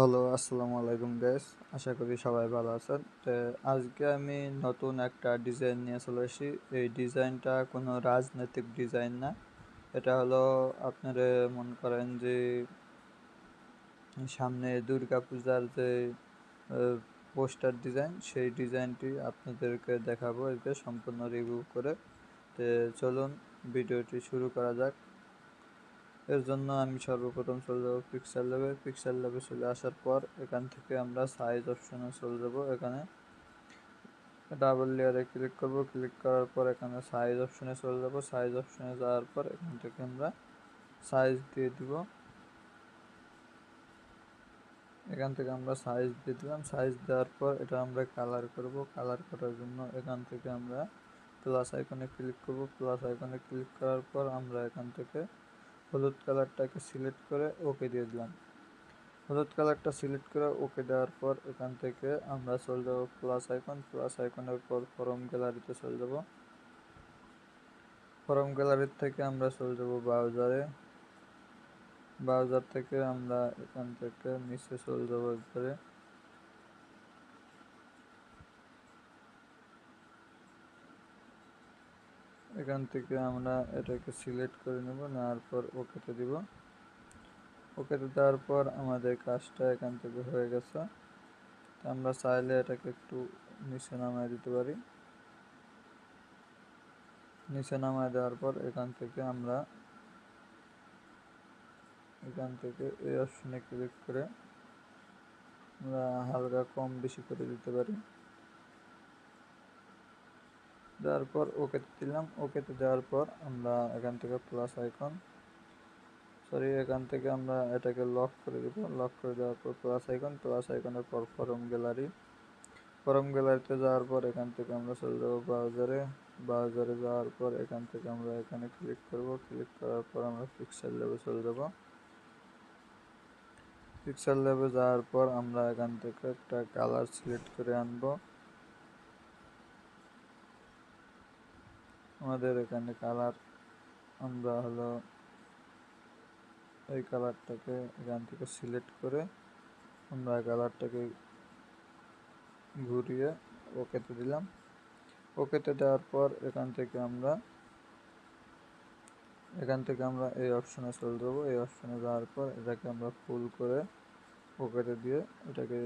Hello আসসালামু আলাইকুম guys আশা করি সবাই ভালো আছেন। তো আজকে আমি নতুন একটা ডিজাইন নিয়ে চলে এসেছি এই ডিজাইনটা কোনো রাজনৈতিক ডিজাইন না। এটা হলো আপনারা মনে করেন যে, সামনে দুর্গা পূজার যে পোস্টার ডিজাইন সেই ডিজাইনটি আপনাদেরকে দেখাবো। এতে সম্পূর্ণ রিভিউ করে। তো চলুন, ভিডিওটি শুরু করা যাক। এর জন্য আমি সর্বপ্রথম চলে যাব পিক্সেল ল্যাবে পিক্সেল ল্যাবে চলে আসার পর এখান থেকে আমরা সাইজ অপশনে চলে যাব এখানে। ডাবল লেয়ারে ক্লিক করব। ক্লিক করার পর এখানে সাইজ অপশনে চলে যাব। সাইজ অপশনে যাওয়ার পর এখান থেকে আমরা সাইজ দিয়ে দিব। এখান থেকে আমরা সাইজ দিয়ে দিলাম। সাইজ দেওয়ার পর এটা আমরা কালার করব। কালার করার জন্য এখান থেকে আমরা প্লাস আইকনে ক্লিক করব। প্লাস আইকনে ক্লিক করার পর আমরা এখান থেকে হলুদ কালারটাকে সিলেক্ট করে ওকে দিয়ে দিলাম। হলুদ কালারটা সিলেক্ট করে ওকে দেওয়ার পর এখান থেকে আমরা চলে যাব প্লাস আইকন প্লাস আইকনের পর ফরম গ্যালারিতে চলে যাব। ফরম গ্যালারির থেকে আমরা চলে যাব ব্রাউজারে ব্রাউজার থেকে আমরা এখান থেকে নিচে চলে যাব একবারে। এখান থেকে আমরা এটাকে সিলেক্ট করে নেব, নেওয়ার পর ওকেতে দিব। ওকেতে দেওয়ার পর আমাদের কাজটা এখান থেকে হয়ে গেছে। আমরা চাইলে এটাকে একটু নিচে নামায় দিতে পারি। নিচে নামায় দেওয়ার পর এখান থেকে আমরা এখান থেকে এই অপশনে ক্লিক করে আমরা হালকা কম বেশি করে দিতে পারি। দেওয়ার পর ওকেতে দিলাম। ওকেতে দেওয়ার পর আমরা এখান থেকে প্লাস আইকন সরি এখান থেকে আমরা এটাকে লক করে দেব। লক করে দেওয়ার পর প্লাস আইকন প্লাস আইকনের পর ফরম গ্যালারি ফরম গ্যালারিতে যাওয়ার পর এখান থেকে আমরা চলে যাব ব্রাউজারে ব্রাউজারে যাওয়ার পর এখান থেকে আমরা এখানে ক্লিক করব। ক্লিক করার পর আমরা পিক্সেল লেভে চলে যাব। পিক্সেল লেভে যাওয়ার পর আমরা এখান থেকে একটা কালার সিলেক্ট করে আনব। আমাদের এখানে কালার আমরা হলো এই কালারটাকে এখান থেকে সিলেক্ট করে আমরা কালারটাকে ঘুরিয়ে ওকেতে দিলাম। ওকেতে দেওয়ার পর এখান থেকে আমরা এখান থেকে আমরা এই অপশনে চলে যাব। এই অপশনে যাওয়ার পর এটাকে আমরা ফুল করে ওকেতে দিয়ে এটাকে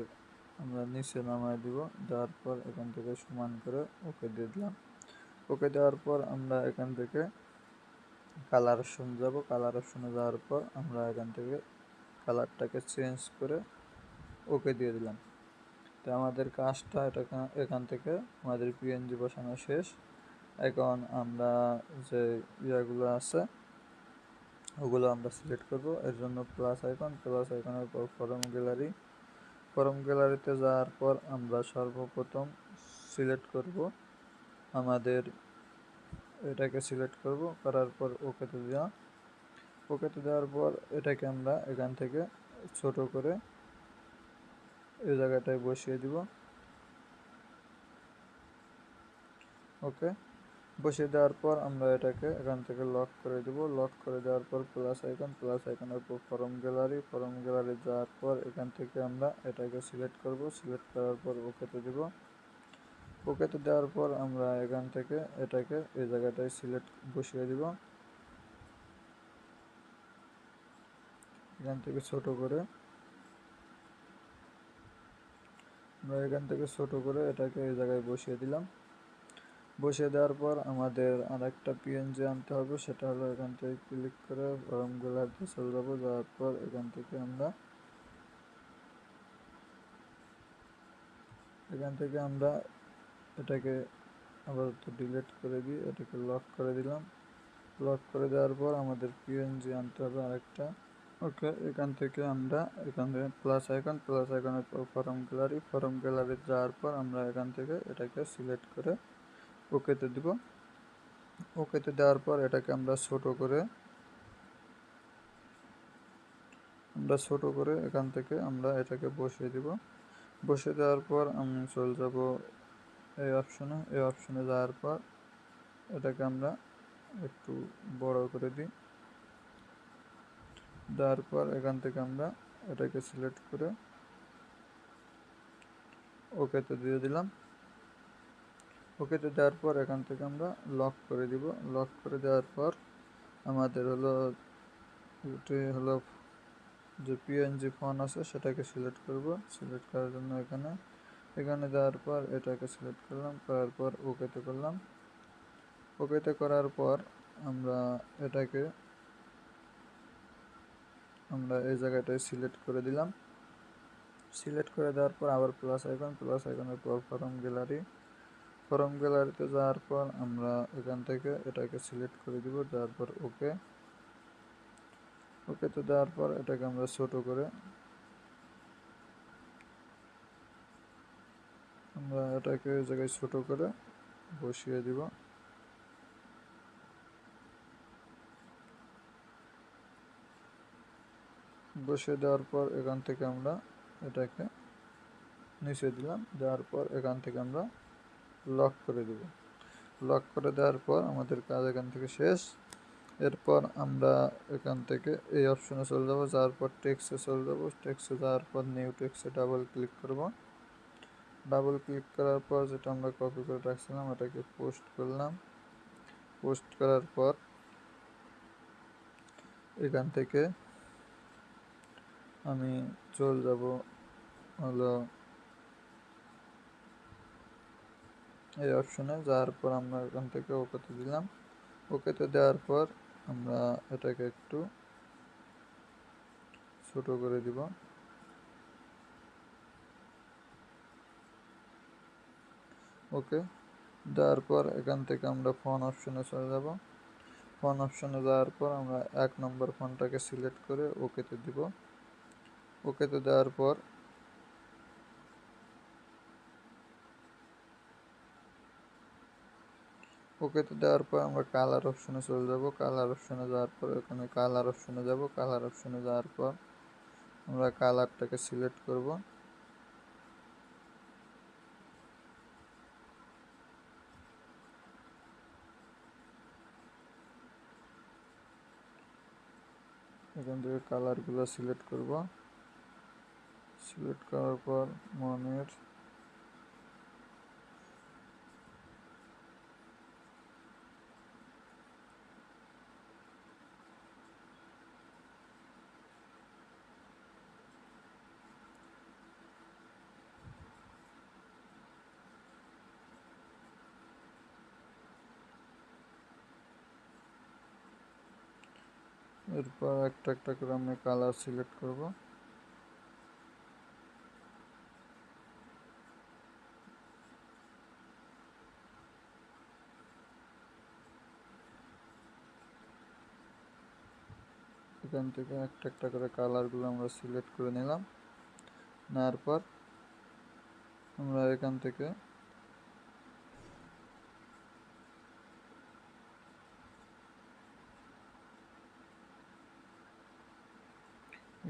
আমরা নিচে নামায় দিব। দেওয়ার পর এখান থেকে সমান করে ওকে দিয়ে দিলাম। ওকে দেওয়ার পর আমরা এখান থেকে কালার অপশন যাব। কালার অপশনে যাওয়ার পর আমরা এখান থেকে কালারটাকে চেঞ্জ করে ওকে দিয়ে দিলাম। তো আমাদের কাজটা এটা এখান থেকে আমাদের পিএনজি বসানো শেষ। এখন আমরা যে ইয়াগুলো আছে, ওগুলো আমরা সিলেক্ট করব। এর জন্য প্লাস আইকন প্লাস আইকনের পর ফরম গ্যালারি ফরম গ্যালারিতে যাওয়ার পর আমরা সর্বপ্রথম সিলেক্ট করব আমাদের এটাকে সিলেক্ট করব, করার পর ওকেতে দেওয়া। ওকেতে দেওয়ার পর এটাকে আমরা এখান থেকে ছোট করে এই জায়গাটায় বসিয়ে দিব। ওকে, বসিয়ে দেওয়ার পর আমরা এটাকে এখান থেকে লক করে দিব। লক করে দেওয়ার পর প্লাস আইকন প্লাস আইকনের পর ফরম গ্যালারি ফরম গ্যালারি যাওয়ার পর এখান থেকে আমরা এটাকে সিলেক্ট করব। সিলেক্ট করার পর ওকেতে দিব। ওকেতে দেওয়ার পর আমরা এখান থেকে এটাকে এই জায়গাটায় সিলেক্ট বসিয়ে দিব। এখান থেকে ছোট করে আমরা এখান থেকে ছোট করে এটাকে এই জায়গায় বসিয়ে দিলাম। বসিয়ে দেওয়ার পর আমাদের আর একটা পিএনজি আনতে হবে, সেটা হলো এখান থেকে ক্লিক করে ফর্মগুলোতে চলে যাব। যাওয়ার পর এখান থেকে আমরা এখান থেকে আমরা এটাকে আপাতত ডিলিট করে দিই এটাকে লক করে দিলাম। লক করে দেওয়ার পর আমাদের পিএনজি আনতে হবে আরেকটা। ওকে এখান থেকে আমরা, এখান থেকে প্লাস আইকন প্লাস আইকনের পর ফরম গ্যালারি ফরম গ্যালারি যাওয়ার পর আমরা এখান থেকে এটাকে সিলেক্ট করে ওকেতে দিব। ওকেতে দেওয়ার পর এটাকে আমরা ছোট করে, আমরা ছোট করে এখান থেকে আমরা এটাকে বসিয়ে দিব। বসিয়ে দেওয়ার পর আমি চলে যাব এই অপশনে এই অপশনে যাওয়ার পর এটাকে আমরা একটু বড় করে দিই। দেওয়ার পর এখান থেকে আমরা এটাকে সিলেক্ট করে ওকেতে দিয়ে দিলাম। ওকেতে দেওয়ার পর এখান থেকে আমরা লক করে দিব। লক করে দেওয়ার পর আমাদের হলো এটি হলো যে পিএনজি ফোন আছে সেটাকে সিলেক্ট করব। সিলেক্ট করার জন্য এখানে এখানে দেওয়ার পর এটাকে সিলেক্ট করলাম, করার পর ওকেতে করলাম। ওকেতে করার পর আমরা এটাকে, আমরা এই জায়গাটায় সিলেক্ট করে দিলাম। সিলেক্ট করে দেওয়ার পর আবার প্লাস আইকন প্লাস আইকনের পর ফরম গ্যালারি ফরম গ্যালারিতে যাওয়ার পর আমরা এখান থেকে এটাকে সিলেক্ট করে দিব দেওয়ার পর ওকে ওকে তো দেওয়ার পর এটাকে আমরা ছোটো করে আমরা এটাকে জায়গায় ছোট করে বসিয়ে দিব। বসিয়ে দেওয়ার পর এখান থেকে আমরা এটাকে নিচে দিলাম, দেওয়ার পর এখান থেকে আমরা লক করে দেব। লক করে দেওয়ার পর আমাদের কাজ এখান থেকে শেষ। এরপর আমরা এখান থেকে এই অপশনে চলে যাব, যাওয়ার পর টেক্সে চলে যাব। টেক্সে যাওয়ার পর নিউ টেক্সে ডাবল ক্লিক করব। ডাবল ক্লিক করার পর যেটা আমরা কপি করে রাখছিলাম, এটাকে পোস্ট করলাম। পোস্ট করার পর এখান থেকে আমি চলে যাব হলো এই অপশনে যাওয়ার পর আমরা এখান থেকে ওকেতে দিলাম। ওকেতে দেওয়ার পর আমরা এটাকে একটু ছোট করে দিব। ওকে? দেওয়ার পর এখান থেকে আমরা ফোন অপশনে চলে যাব। ফোন অপশনে যাওয়ার পর আমরা এক নম্বর ফোনটাকে সিলেক্ট করে ওকেতে দিব। ওকেতে দেওয়ার পর ওকেতে দেওয়ার পর আমরা কালার অপশনে চলে যাব। কালার অপশনে যাওয়ার পর ওখানে কালার অপশনে যাব। কালার অপশনে যাওয়ার পর আমরা কালারটাকে সিলেক্ট করব। এখান থেকে কালারগুলো সিলেক্ট করব। সিলেক্ট করার পর মনের এরপর একটা একটা করে আমি কালার সিলেক্ট করব এখান থেকে একটা একটা করে কালারগুলো আমরা সিলেক্ট করে নিলাম নেওয়ার পর আমরা এখান থেকে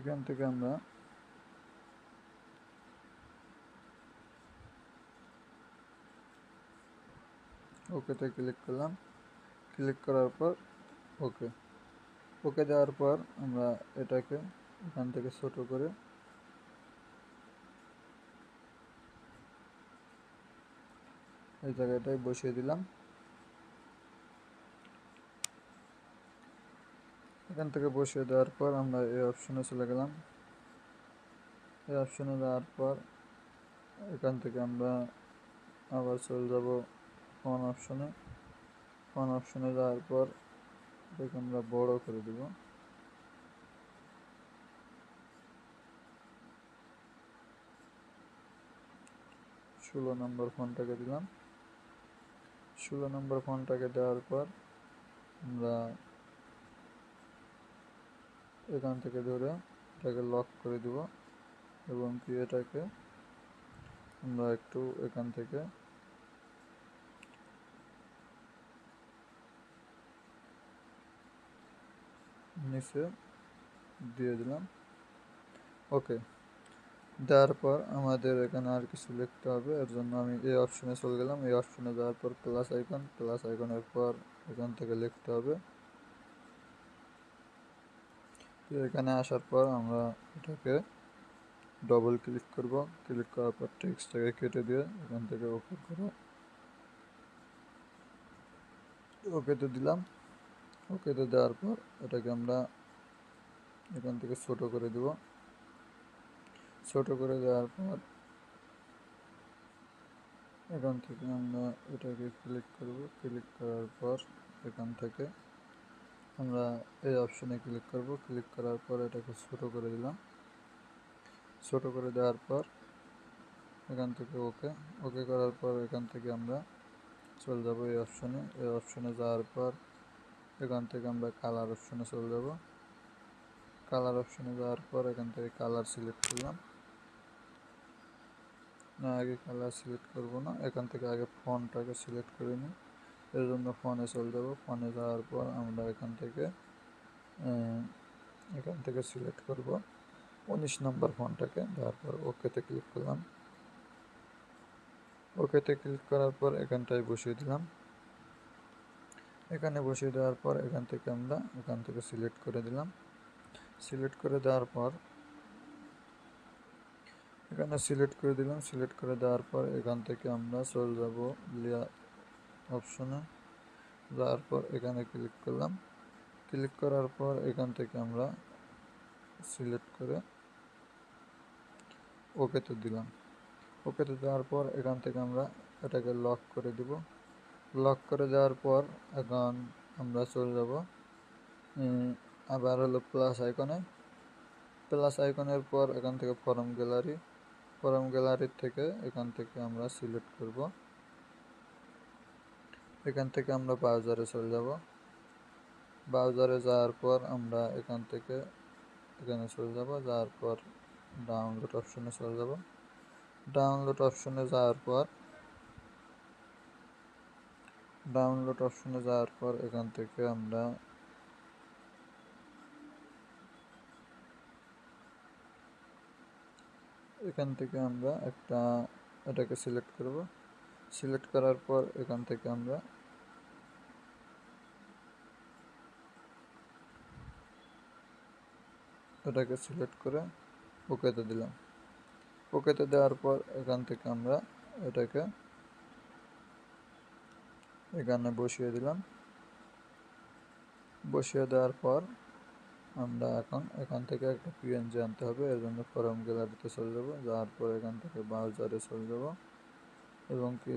এখান থেকে আমরা ওকেতে ক্লিক করলাম। ক্লিক করার পর ওকে ওকে দেওয়ার পর আমরা এটাকে এখান থেকে ছোট করে এই জায়গাটায় বসিয়ে দিলাম। এখান থেকে বসিয়ে দেওয়ার পর আমরা এই অপশনে চলে গেলাম। এই অপশনে যাওয়ার পর এখান থেকে আমরা আবার চলে যাব ফোন অপশনে ফোন অপশনে যাওয়ার পর এটাকে আমরা বড় করে দিব। ষোলো নম্বর ফোনটাকে দিলাম। ষোলো নম্বর ফোনটাকে দেওয়ার পর আমরা এখান থেকে ধরে এটাকে লক করে দিব এবং কি এটাকে আমরা একটু এখান থেকে নিচে দিয়ে দিলাম। ওকে দেওয়ার পর আমাদের এখানে আর কিছু লিখতে হবে, এর জন্য আমি এই অপশনে চলে গেলাম। এই অপশনে যাওয়ার পর প্লাস আইকন প্লাস আইকনের পর এখান থেকে লিখতে হবে। তো এখানে আসার পর আমরা এটাকে ডবল ক্লিক করব। ক্লিক করার পর টেক্সটটাকে কেটে দিয়ে এখান থেকে ওকে করে ওকেতে দিলাম। ওকেতে দেওয়ার পর এটাকে আমরা এখান থেকে ছোট করে দেব। ছোট করে দেওয়ার পর এখান থেকে আমরা এটাকে ক্লিক করব। ক্লিক করার পর এখান থেকে আমরা এই অপশনে ক্লিক করব। ক্লিক করার পর এটাকে ছোট করে দিলাম। ছোট করে দেওয়ার পর এখান থেকে ওকে ওকে করার পর এখান থেকে আমরা চলে যাব এই অপশনে এই অপশনে যাওয়ার পর এখান থেকে আমরা কালার অপশনে চলে যাব। কালার অপশনে যাওয়ার পর এখান থেকে কালার সিলেক্ট করলাম। না, আগে কালার সিলেক্ট করব না। এখান থেকে আগে ফোনটাকে সিলেক্ট করে নিই। এর জন্য ফোনে চলে যাব। ফোনে যাওয়ার পর আমরা এখান থেকে এখান থেকে সিলেক্ট করব। উনিশ নম্বর ফোনটাকে দেওয়ার পর ওকেতে ক্লিক করলাম। ওকেতে ক্লিক করার পর এখানটায় বসিয়ে দিলাম। এখানে বসিয়ে দেওয়ার পর এখান থেকে আমরা এখান থেকে সিলেক্ট করে দিলাম। সিলেক্ট করে দেওয়ার পর, এখানে সিলেক্ট করে দিলাম। সিলেক্ট করে দেওয়ার পর এখান থেকে আমরা চলে যাব অপশনে যাওয়ার পর এখানে ক্লিক করলাম। ক্লিক করার পর এখান থেকে আমরা সিলেক্ট করে ওকেতে দিলাম। ওকেতে দেওয়ার পর এখান থেকে আমরা এটাকে লক করে দিব। লক করে দেওয়ার পর এখন আমরা চলে যাব আবার হলো প্লাস আইকনে প্লাস আইকনের পর এখান থেকে ফরম গ্যালারি ফরম গ্যালারির থেকে এখান থেকে আমরা সিলেক্ট করব। এখান থেকে আমরা ব্রাউজারে চলে যাব। ব্রাউজারে যাওয়ার পর আমরা এখান থেকে এখানে চলে যাব। যাওয়ার পর ডাউনলোড অপশনে চলে যাব। ডাউনলোড অপশনে যাওয়ার পর ডাউনলোড অপশনে যাওয়ার পর এখান থেকে আমরা এখান থেকে আমরা একটা এটাকে সিলেক্ট করব। সিলেক্ট করার পর এখান থেকে আমরা এটাকে সিলেক্ট করে ওকেতে দিলাম। ওকেতে দেওয়ার পর এখান থেকে আমরা এটাকে এখানে বসিয়ে দিলাম। বসিয়ে দেওয়ার পর আমরা এখন এখান থেকে একটা পিএনজি আনতে হবে, এর জন্য ফরম গ্যালারিতে চলে যাব। যাওয়ার পর এখান থেকে ব্রাউজারে চলে যাব। এবং কি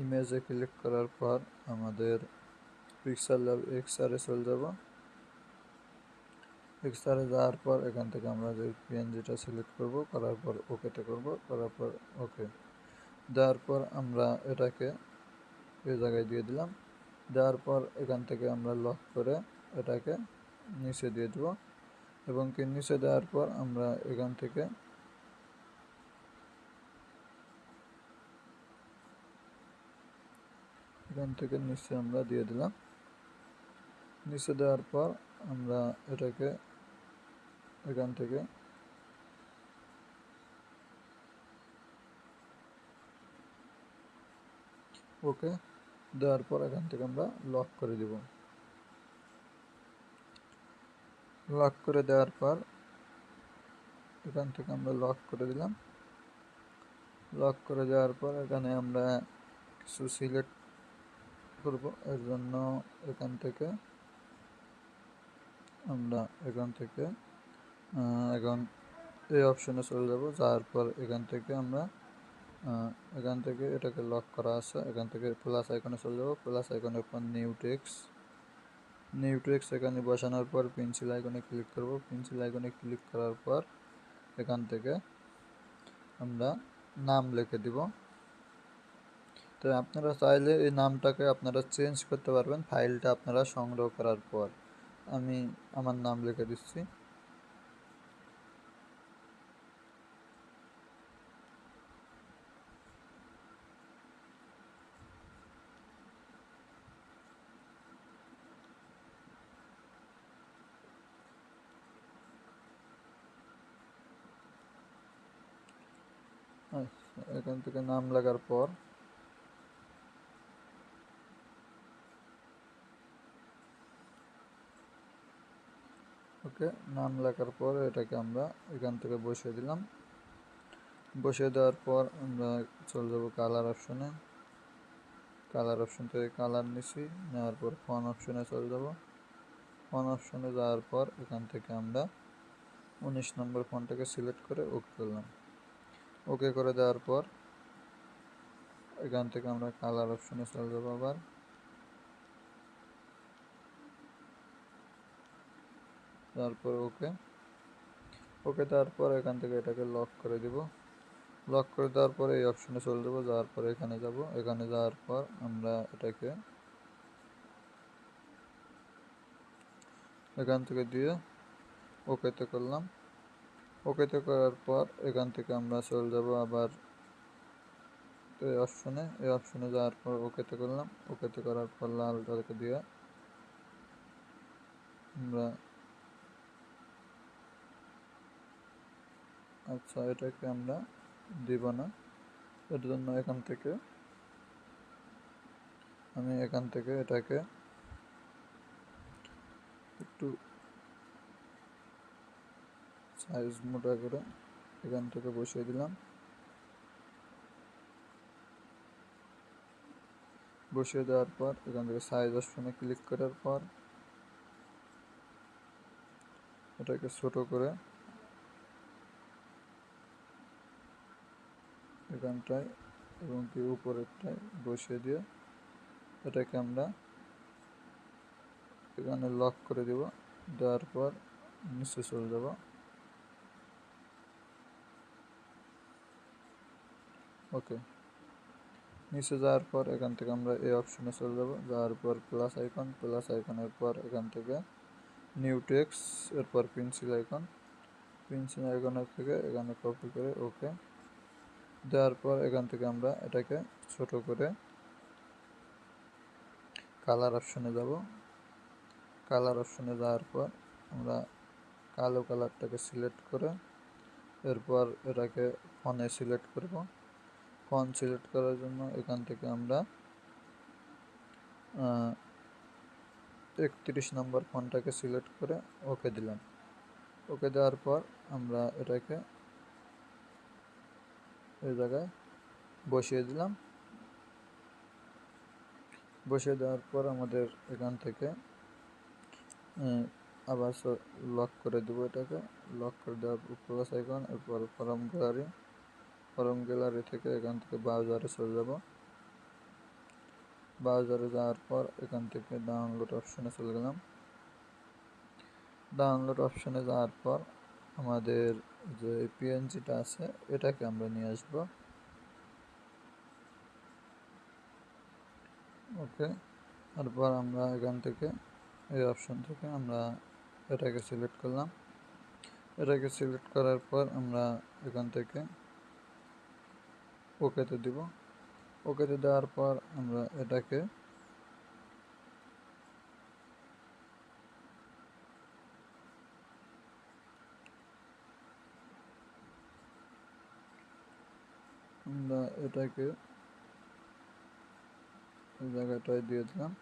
ইমেজে ক্লিক করার পর আমাদের পিক্সেল ল্যাব এক্সআরে চলে যাব। এক্সআরে যাওয়ার পর এখান থেকে আমরা যে পিএনজিটা সিলেক্ট করব, করার পর ওকেতে করব, করার পর ওকে দেওয়ার পর আমরা এটাকে এই জায়গায় দিয়ে দিলাম। দেওয়ার পর এখান থেকে আমরা লক করে এটাকে নিচে দিয়ে দেব। এবং কি নিচে দেওয়ার পর আমরা এখান থেকে এখান থেকে নিচে আমরা দিয়ে দিলাম। নিচে দেওয়ার পর আমরা এটাকে এখান থেকে ওকে দেওয়ার পর এখান থেকে আমরা লক করে দিব। লক করে দেওয়ার পর এখান থেকে আমরা লক করে দিলাম। লক করে দেওয়ার পর এখানে আমরা কিছু সিলেক্ট করব। এর জন্য এখান থেকে আমরা এখান থেকে এখন এই অপশনে চলে যাব। যাওয়ার পর এখান থেকে আমরা এখান থেকে এটাকে লক করা আছে। এখান থেকে প্লাস আইকনে চলে যাব। প্লাস আইকনের পর নিউ টেক্স নিউ টেক্স এখানে বসানোর পর পেন্সিল আইকনে ক্লিক করব। পেন্সিল আইকনে ক্লিক করার পর এখান থেকে আমরা নাম লিখে দিব। তো আপনারা চাইলে এই নামটাকে আপনারা চেঞ্জ করতে পারবেন ফাইলটা আপনারা সংগ্রহ করার পর। আমি আমার নাম লিখে দিচ্ছি। আচ্ছা, এখান থেকে নাম লাগার পর ওকে নাম লেখার পর এটাকে আমরা এখান থেকে বসিয়ে দিলাম। বসিয়ে দেওয়ার পর আমরা চলে যাব কালার অপশনে কালার অপশন থেকে কালার নিছি, নেওয়ার পর ফোন অপশনে চলে যাব। ফোন অপশনে যাওয়ার পর এখান থেকে আমরা উনিশ নম্বর ফোনটাকে সিলেক্ট করে ওকে করলাম। ওকে করে দেওয়ার পর এখান থেকে আমরা কালার অপশনে চলে যাব আবার। তারপর ওকে ওকে দেওয়ার পর এখান থেকে এটাকে লক করে দিব। লক করে দেওয়ার পরে এই অপশনে চলে যাব, যাওয়ার পরে এখানে যাব। এখানে যাওয়ার পর আমরা এটাকে এখান থেকে দিয়ে ওকেতে করলাম। ওকেতে করার পর এখান থেকে আমরা চলে যাব আবার এই অপশনে এই অপশনে যাওয়ার পর ওকেতে করলাম। ওকেতে করার পর লাল লালটাকে দিয়ে আমরা আচ্ছা এটাকে আমরা দিব না। এর জন্য এখান থেকে আমি এখান থেকে এটাকে একটু সাইজ মোটা করে এখান থেকে বসিয়ে দিলাম। বসিয়ে দেওয়ার পর, এখান থেকে সাইজ অপশনে ক্লিক করার পর, এটাকে ছোট করে এখানটায় এবং কি উপরেরটায় বসিয়ে দিয়ে এটাকে আমরা এখানে লক করে দেব। দেওয়ার পর নিচে চলে যাব। ওকে নিচে যাওয়ার পর এখান থেকে আমরা এই অপশনে চলে যাব। যাওয়ার পর প্লাস আইকন প্লাস আইকনের পর এখান থেকে নিউ টেক্স এরপর পেন্সিল আইকন পেন্সিল আইকনের থেকে এখানে কপি করে ওকে দেওয়ার পর এখান থেকে আমরা এটাকে ছোট করে কালার অপশনে যাব। কালার অপশনে যাওয়ার পর আমরা কালো কালারটাকে সিলেক্ট করে এরপর এটাকে ফোনে সিলেক্ট করব। ফোন সিলেক্ট করার জন্য এখান থেকে আমরা একত্রিশ নম্বর ফোনটাকে সিলেক্ট করে ওকে দিলাম। ওকে দেওয়ার পর আমরা এটাকে এই জায়গায় বসিয়ে দিলাম। বসিয়ে দেওয়ার পর আমাদের এখান থেকে আবার লক করে দেবো এটাকে। লক করে দেওয়ার প্লাস আইকন এরপর ফরম গ্যালারি ফরম গ্যালারি থেকে এখান থেকে ব্রাউজারে চলে যাব। ব্রাউজারে যাওয়ার পর এখান থেকে ডাউনলোড অপশনে চলে গেলাম। ডাউনলোড অপশনে যাওয়ার পর আমাদের যে পিএনজিটা আছে, এটাকে আমরা নিয়ে আসব। ওকে, তারপর আমরা এখান থেকে, এই অপশন থেকে আমরা এটাকে সিলেক্ট করলাম। এটাকে সিলেক্ট করার পর আমরা এখান থেকে ওকেতে দিব। ওকেতে দেওয়ার পর আমরা এটাকে আমরা এটাকে জায়গাটায় দিয়ে দিলাম।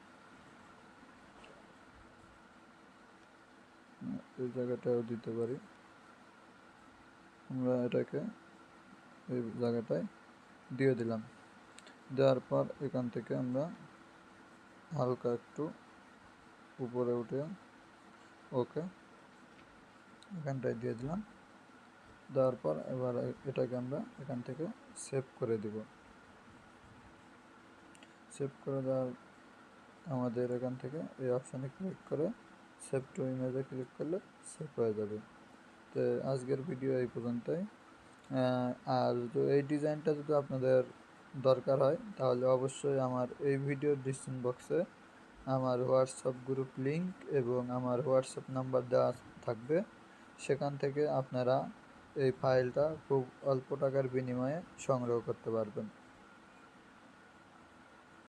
এই জায়গাটাও দিতে পারি। আমরা এটাকে এই জায়গাটায় দিয়ে দিলাম। দেওয়ার পর এখান থেকে আমরা হালকা একটু উপরে উঠে ওকে এখানটায় দিয়ে দিলাম। দেওয়ার পর এবার এটাকে আমরা এখান থেকে সেভ করে দিব। সেভ করে দেওয়ার আমাদের এখান থেকে এই অপশানে ক্লিক করে সেভ টু ইমেজে ক্লিক করলে সেভ হয়ে যাবে। তো আজকের ভিডিও এই পর্যন্তই। আর এই ডিজাইনটা যদি আপনাদের দরকার হয়, তাহলে অবশ্যই আমার এই ভিডিওর ডিসক্রিপশন বক্সে আমার হোয়াটসঅ্যাপ গ্রুপ লিঙ্ক এবং আমার হোয়াটসঅ্যাপ নাম্বার দেওয়া থাকবে। সেখান থেকে আপনারা এই ফাইলটা খুব অল্প টাকার বিনিময়ে সংগ্রহ করতে পারবেন।